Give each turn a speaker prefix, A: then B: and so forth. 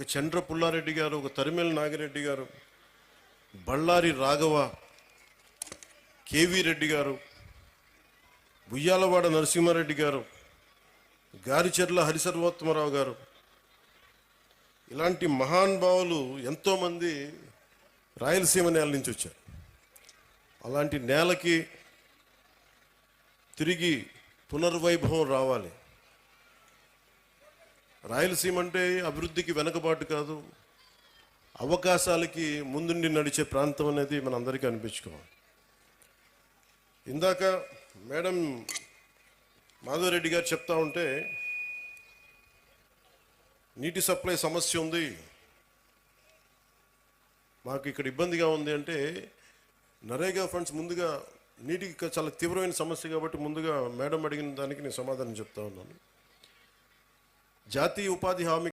A: ఒక చంద్ర పుల్లారెడ్డి గారు ఒక తరిమేల నాగిరెడ్డి గారు బళ్ళారి రాఘవ కేవీ రెడ్డి గారు బుయ్యాలవాడ నరసింహారెడ్డి గారు గారిచెర్ల హరిసర్వోత్తమరావు గారు. ఇలాంటి మహానుభావులు ఎంతోమంది రాయలసీమ నేల నుంచి వచ్చారు. అలాంటి నేలకి తిరిగి పునర్వైభవం రావాలి. రాయలసీమ అంటే అభివృద్ధికి వెనకబాటు కాదు. అవకాశాలకి ముందుండి నడిచే ప్రాంతం అనేది మన అందరికీ అనిపించుకోవాలి. ఇందాక మేడం మాధవరెడ్డి గారు చెప్తా ఉంటే నీటి సప్లై సమస్య ఉంది. మాకు ఇక్కడ ఇబ్బందిగా ఉంది అంటే నరేగా ఫండ్స్ ముందుగా నీటికి చాలా తీవ్రమైన సమస్య కాబట్టి ముందుగా మేడం అడిగిన దానికి నేను సమాధానం చెప్తా ఉన్నాను. జాతీయ ఉపాధి హామీ